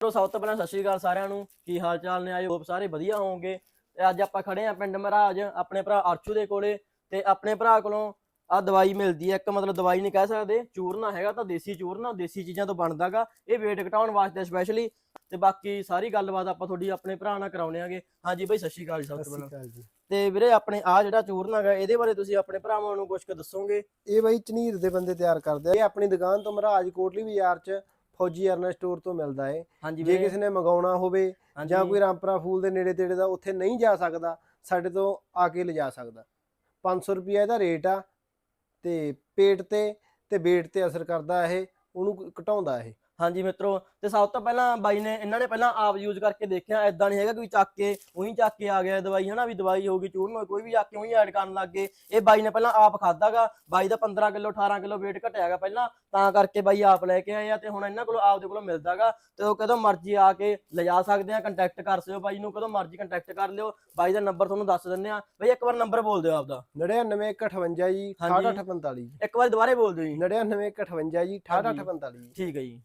ਤੋਂ ਸਭ ਤੋਂ ਪਹਿਲਾਂ ਸਤਿ ਸ਼੍ਰੀ ਅਕਾਲ ਸਾਰਿਆਂ ਨੂੰ ਕੀ ਹਾਲ ਚਾਲ ਨੇ ਹੋਪ ਸਾਰੇ ਵਧੀਆ ਹੋਵੋਗੇ। ਤੇ ਅੱਜ ਆਪਾਂ ਖੜੇ ਆ ਪਿੰਡ ਮਹਾਰਾਜ ਆਪਣੇ ਭਰਾ ਅਰਸ਼ੂ ਦੇ ਕੋਲੇ। ਤੇ ਆਪਣੇ ਭਰਾ ਕੋਲੋਂ ਆ ਦਵਾਈ ਮਿਲਦੀ ਹੈ ਇੱਕ ਮਤਲਬ ਦਵਾਈ ਨਹੀਂ ਕਹਿ ਸਕਦੇ ਚੂਰਨਾ ਹੈਗਾ ਤਾਂ ਦੇਸੀ ਚੂਰਨਾ ਦੇਸੀ ਚੀਜ਼ਾਂ ਤੋਂ ਬਣਦਾਗਾ। ਇਹ weight ਘਟਾਉਣ ਵਾਸਤੇ ਸਪੈਸ਼ਲੀ ਤੇ ਬਾਕੀ ਸਾਰੀ ਗੱਲਬਾਤ ਆਪਾਂ ਤੁਹਾਡੀ ਆਪਣੇ ਭਰਾ ਨਾਲ ਕਰਾਉਣੇ ਆਗੇ ਹਾਂਜੀ ਬਾਈ ਸਤਿ ਸ਼੍ਰੀ ਅਕਾਲ ਜੀ ਸਭ ਤੋਂ ਪਹਿਲਾਂ। ਜੀ। ਤੇ ਵੀਰੇ ਆਪਣੇ ਆ ਜਿਹੜਾ ਚੂਰਨ ਹੈਗਾ ਇਹਦੇ ਬਾਰੇ ਤੁਸੀਂ ਆਪਣੇ ਭਰਾਵਾਂ ਨੂੰ ਕੁਝ ਕੁ ਦੱਸੋਗੇ? ਇਹ ਬਾਈ ਚਨੀਰ ਦੇ ਬੰਦੇ ਤਿਆਰ ਕਰਦੇ ਆ। ਇਹ ਆਪਣੀ ਦੁਕਾਨ ਤੋਂ ਮਹਾਰਾਜ ਕੋਟਲੀ ਬਾਜ਼ਾਰ ਚ ਫੌਜੀ ਅਰਨਾ ਸਟੋਰ ਤੋਂ ਮਿਲਦਾ ਹਾਂਜੀ ਜੇ ਕਿਸੇ ਨੇ ਮੰਗਾਉਣਾ ਹੋਵੇ ਜਾਂ ਕੋਈ ਰਾਮਪੁਰਾ ਫੂਲ ਦੇ ਨੇੜੇ ਤੇੜੇ ਦਾ ਉੱਥੇ ਨਹੀਂ ਜਾ ਸਕਦਾ ਸਾਡੇ ਤੋਂ ਆ ਕੇ ਲਿਜਾ ਸਕਦਾ। 500 ਰੁਪਿਆ ਇਹਦਾ ਰੇਟ ਆ ਤੇ ਪੇਟ ਤੇ ਤੇ weight ਤੇ ਅਸਰ ਕਰਦਾ ਇਹ ਉਹਨੂੰ ਘਟਾਉਂਦਾ ਇਹ। ਹਾਂਜੀ ਮਿੱਤਰੋ ਤੇ ਸਭ ਤੋਂ ਪਹਿਲਾਂ ਬਾਈ ਨੇ ਇਹਨਾਂ ਨੇ ਪਹਿਲਾਂ ਆਪ ਯੂਜ਼ ਕਰਕੇ ਦੇਖਿਆ ਐਦਾਂ ਨਹੀਂ ਹੈਗਾ ਕੋਈ ਚੱਕ ਕੇ ਉਹੀ ਚੱਕ ਕੇ ਆ ਗਿਆ ਦਵਾਈ ਹਨਾ ਵੀ ਦਵਾਈ ਹੋਊਗੀ ਚੂਰਨ ਹੋਈ ਕੋਈ ਵੀ ਚੱਕ ਕੇ ਉਹੀ ਐਡ ਕਰਨ ਲੱਗ ਗਏ। ਇਹ ਬਾਈ ਨੇ ਪਹਿਲਾਂ ਆਪ ਖਾਦਾਗਾ ਬਾਈ ਦਾ 15 ਕਿਲੋ 18 ਕਿਲੋ weight ਘਟਿਆਗਾ ਪਹਿਲਾਂ ਤਾਂ ਕਰਕੇ ਬਾਈ ਆਪ ਲੈ ਕੇ ਆਏ ਆ ਤੇ ਹੁਣ ਇਹਨਾਂ ਕੋਲੋਂ ਆਪਦੇ ਕੋਲੋਂ ਮਿਲਦਾਗਾ ਤੇ ਉਹ ਕਦੋਂ ਮਰਜ਼ੀ ਆ ਕੇ ਲਿਜਾ ਸਕਦੇ ਆ ਕੰਟੈਕਟ ਕਰ ਸਕਦੇ ਹੋ ਬਾਈ ਨੂੰ ਕਦੋਂ ਮਰਜ਼ੀ ਕੰਟੈਕਟ ਕਰ ਲਿਓ। ਬਾਈ ਦਾ ਨੰਬਰ ਤੁਹਾਨੂੰ ਦੱਸ ਦਿੰਨੇ ਆ। ਬਾਈ ਇੱਕ ਵਾਰ ਨੰਬਰ ਬੋਲ ਦਿਓ ਆਪਦਾ। 9958 ਜੀ ਹਾਂਜੀ। 6845 ਇੱਕ ਵਾਰ ਦੁਬਾਰੇ ਬੋਲ ਦਿਓ ਜੀ। 9958 ਜੀ 6845 ਠੀਕ ਹੈ ਜੀ।